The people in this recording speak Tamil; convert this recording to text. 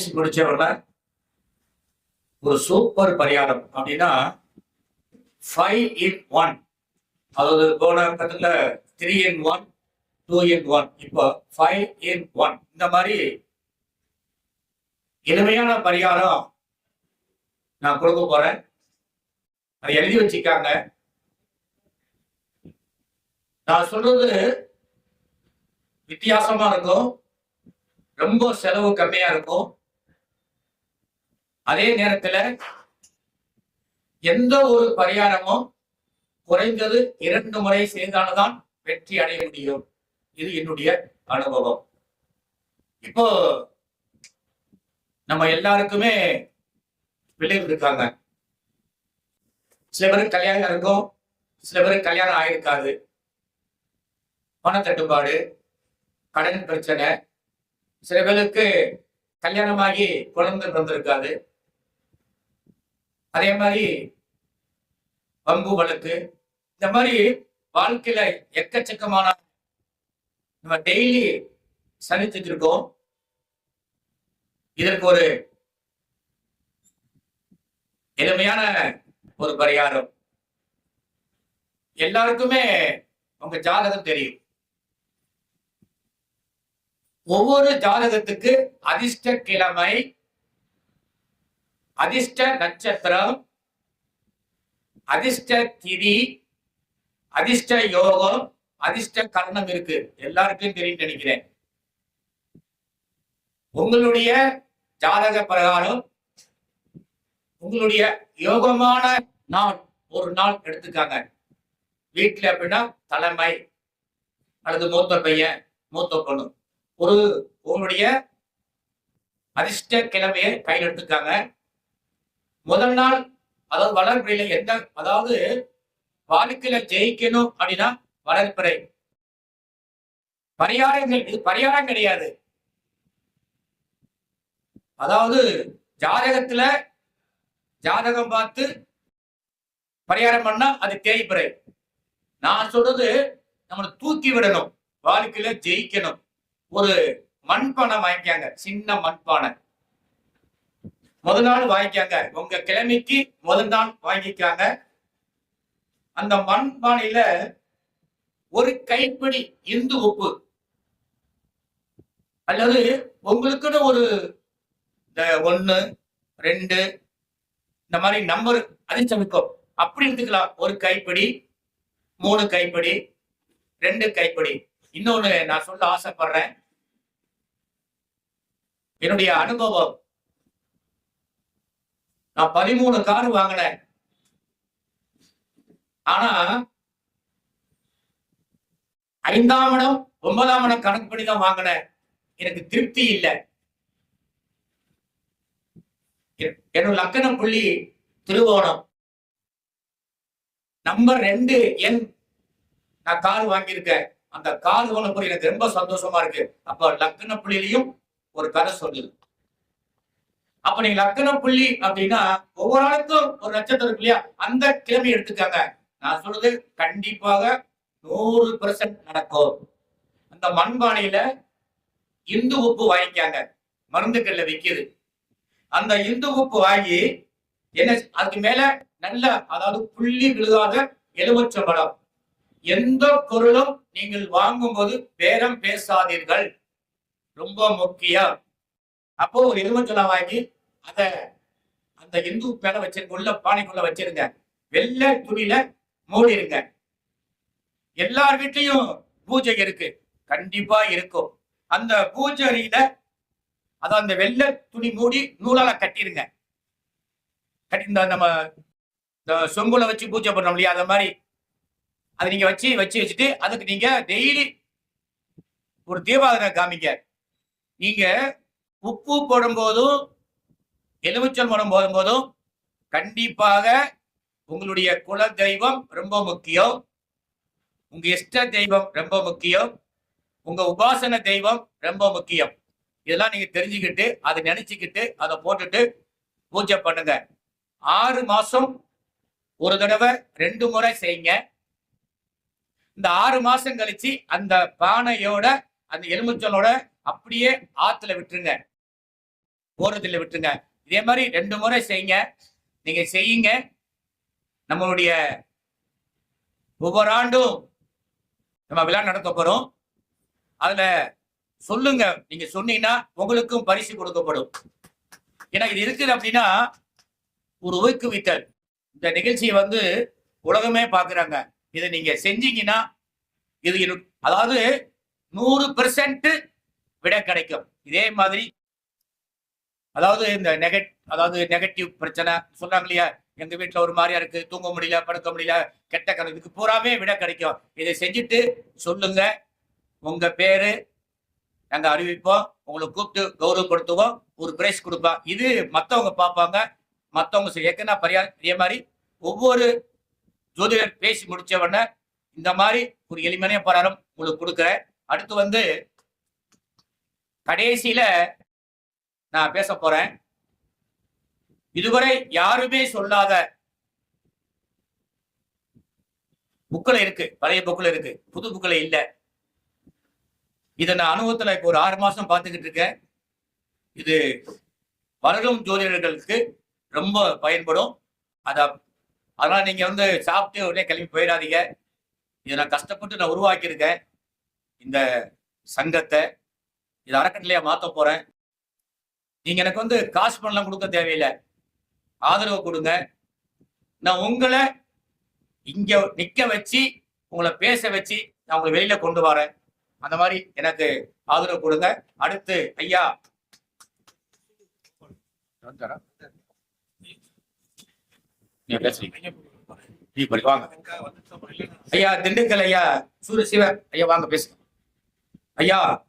பிஎஸ்சி முடிச்சவங்க ஒரு சூப்பர் பரிகாரம் அப்படின்னா ஃபைவ் இன் ஒன் அதாவது போன கட்டத்துல three in one two in one இப்போ ஃபைவ் இன் ஒன் இந்த மாதிரி எளிமையான பரிகாரம் நான் கொடுக்க போறேன். அதை எழுதி வச்சுக்காங்க. நான் சொல்றது வித்தியாசமா இருக்கும். ரொம்ப செலவு கம்மியா இருக்கும். அதே நேரத்துல எந்த ஒரு பரிகாரமும் குறைந்தது இரண்டு முறை செய்தால்தான் வெற்றி அடைய முடியும். இது என்னுடைய அனுபவம். இப்போ நம்ம எல்லாருக்குமே விளைவு இருக்காங்க. சில பேருக்கு கல்யாணம் இருக்கும் சில பேருக்கு கல்யாணம் ஆயிருக்காது. பணத்தட்டுப்பாடு கடன் பிரச்சனை சில பேருக்கு கல்யாணமாகி குழந்தை பிறந்திருக்காது. அதே மாதிரி பம்பு வழக்கு இந்த மாதிரி வாழ்க்கையில எக்கச்சக்கமான நம்ம டெய்லி சந்திச்சுட்டு இருக்கோம் இதற்கு ஒரு எளிமையான ஒரு பரிகாரம். எல்லாருக்குமே உங்க ஜாதகம் தெரியும். ஒவ்வொரு ஜாதகத்துக்கு அதிர்ஷ்ட கிழமை அதிர்ஷ்ட நட்சத்திரம் அதிர்ஷ்ட திதி அதிர்ஷ்ட யோகம் அதிர்ஷ்ட கர்ணம் இருக்கு. எல்லாருக்கும் தெரியும் நினைக்கிறேன். உங்களுடைய ஜாதக பிரகாரம் உங்களுடைய யோகமான நாள் ஒரு நாள் எடுத்துக்காங்க. வீட்டுல அப்படின்னா தலைமை அல்லது மூத்த பையன் மூத்த பொண்ணு. ஒரு உங்களுடைய அதிர்ஷ்ட கிழமையை கையில் எடுத்துக்காங்க முதல் நாள் அதாவது வளர்பிறையில எந்த அதாவது வாழ்க்கையில ஜெயிக்கணும் அப்படின்னா வளர்ப்பிறை. பரிகாரங்கள் இது பரிகாரம் கிடையாது. அதாவது ஜாதகத்துல ஜாதகம் பார்த்து பரிகாரம் பண்ணா அது தேய்பிறை. நான் சொல்றது நம்மளை தூக்கி விடணும் வாழ்க்கையில ஜெயிக்கணும். ஒரு மண்பானை வாங்கிக்காங்க சின்ன மண்பானை. முதல் நாள் வாங்கிக்காங்க. உங்க கிழமைக்கு முதல் நாள் வாங்கிக்காங்க. அந்த மண்பானையில ஒரு கைப்பிடி இந்து உப்பு அல்லது உங்களுக்குன்னு ஒரு இந்த ஒண்ணு ரெண்டு இந்த மாதிரி நம்பர் அதிர்ஷ்டமிக்கும் அப்படி எடுத்துக்கலாம். ஒரு கைப்பிடி மூணு கைப்பிடி ரெண்டு கைப்பிடி. இன்னொன்னு நான் சொல்ல ஆசைப்படுறேன். என்னுடைய அனுபவம் நான் பதிமூணு கார் வாங்கினேன். ஆனா ஐந்தாம் இடம் ஒன்பதாம் இடம் கணக்கு பண்ணி தான் வாங்கினேன். எனக்கு திருப்தி இல்லை. என்னோட லக்கண புள்ளி திருவோணம். நம்பர் ரெண்டு எண் நான் கார் வாங்கியிருக்கேன். அந்த கார் வாங்கினப்போ எனக்கு ரொம்ப சந்தோஷமா இருக்கு. அப்ப லக்கண புள்ளிலையும் ஒரு கதை சொல்லுது. அப்ப நீங்க லக்கணம் புள்ளி அப்படின்னா ஒவ்வொரு ஆளுக்கும் ஒரு நட்சத்திரம் இருக்கு இல்லையா? அந்த கிழமை எடுத்துக்காங்க. நான் சொல்றது கண்டிப்பாக நூறு பெர்சன்ட் நடக்கும். அந்த மண்பானையில இந்து உப்பு வாங்கிக்காங்க. மருந்துக்கல்ல விக்குது. அந்த இந்து உப்பு வாங்கி என்ன அதுக்கு மேல நல்ல அதாவது புள்ளி விழுகாத எலுமிச்சம்பழம். எந்த பொருளும் நீங்கள் வாங்கும்போது பேரம் பேசாதீர்கள். ரொம்ப முக்கியம். அப்போ ஒரு எலுமிச்சம்பழம் வாங்கி அத அந்த இந்து மேல வச்சிருங்க உள்ள பானைக்குள்ள வச்சிருங்க. வெள்ளை துணியில மூடிருங்க. எல்லார் வீட்லயும் பூஜை இருக்கு. கண்டிப்பா இருக்கும். அந்த பூஜை அறையில அத அந்த வெள்ளை துணி மூடி நூலால கட்டிருங்க. கட்டி இந்த நம்ம இந்த சொங்குல வச்சு பூஜை பண்றோம் இல்லையா அந்த மாதிரி. அதை நீங்க வச்சு வச்சு வச்சுட்டு அதுக்கு நீங்க டெய்லி ஒரு தீபாவளி காமிங்க. நீங்க உப்பு போடும்போதும் எலுமிச்சல் மரம் போடும் போதும் கண்டிப்பாக உங்களுடைய குல தெய்வம் ரொம்ப முக்கியம். உங்க இஷ்ட தெய்வம் ரொம்ப முக்கியம். உங்க உபாசன தெய்வம் ரொம்ப முக்கியம். இதெல்லாம் நீங்க தெரிஞ்சுக்கிட்டு அதை நினைச்சுக்கிட்டு அதை போட்டுட்டு பூஜை பண்ணுங்க. ஆறு மாசம் ஒரு தடவை ரெண்டு முறை செய்யுங்க. இந்த ஆறு மாசம் கழிச்சு அந்த பானையோட அந்த எலுமிச்சலோட அப்படியே ஆத்துல விட்டுருங்க. ஓரத்தில் விட்டுருங்க. இதே மாதிரி ரெண்டு முறை செய்யுங்க. நீங்க செய்யுங்க. நம்மளுடைய ஒவ்வொரு ஆண்டும் நம்ம விழா நடத்த போறோம். அதுல சொல்லுங்க. நீங்க சொன்னீங்கன்னா உங்களுக்கும் பரிசு கொடுக்கப்படும். ஏன்னா இது இருக்குது அப்படின்னா ஒரு ஊக்குவித்தல். இந்த நிகழ்ச்சியை வந்து உலகமே பாக்குறாங்க இதை நீங்க செஞ்சீங்கன்னா இது அதாவது நூறு பெர்சன்ட் விட கிடைக்கும். இதே மாதிரி அதாவது இந்த நெகட் அதாவது நெகட்டிவ் பிரச்சனை சொல்றாங்க இல்லையா எங்க வீட்டுல ஒரு மாதிரியா இருக்கு. தூங்க முடியல படுக்க முடியல கெட்ட கணக்கு இதுக்கு பூராமே விட கிடைக்கும். இதை செஞ்சுட்டு சொல்லுங்க. உங்க பேரு நாங்க அறிவிப்போம். உங்களை கூப்பிட்டு கௌரவப்படுத்துவோம். ஒரு பிரைஸ் கொடுப்போம் இது மத்தவங்க பார்ப்பாங்க. மத்தவங்க செய்ய ஏற்கனவே பரியா இதே மாதிரி ஒவ்வொரு ஜோதிடர் பேசி முடிச்ச உடனே இந்த மாதிரி ஒரு எளிமையான பராரம் உங்களுக்கு கொடுக்குறேன். அடுத்து வந்து கடைசியில நான் பேச போறேன். இதுவரை யாருமே சொல்லாத புக்கில் இருக்கு. பழைய புக்கில் இருக்கு. புது புக்கில் இல்லை. இதை நான் அனுபவத்துல இப்போ ஒரு ஆறு மாசம் பார்த்துக்கிட்டு இருக்கேன். இது வளரும் ஜோதிடர்களுக்கு ரொம்ப பயன்படும். அதை அதனால நீங்க வந்து சாப்பிட்டு உடனே கிளம்பி போயிடாதீங்க. இதை நான் கஷ்டப்பட்டு நான் உருவாக்கியிருக்கேன். இந்த சங்கத்தை இது அறக்கட்டளையா மாற்ற போறேன். நீங்க எனக்கு வந்து காசு பணம்லாம் கொடுக்க தேவையில்லை. ஆதரவு கொடுங்க. நான் உங்களை இங்க நிக்க வச்சு உங்களை பேச வச்சு நான் உங்களை வெளியில கொண்டு வரேன். அந்த மாதிரி எனக்கு ஆதரவு கொடுங்க. அடுத்து ஐயா. வாங்க. ஐயா திண்டுக்கல் ஐயா. சூரிய சிவ ஐயா வாங்க பேசுங்க. ஐயா.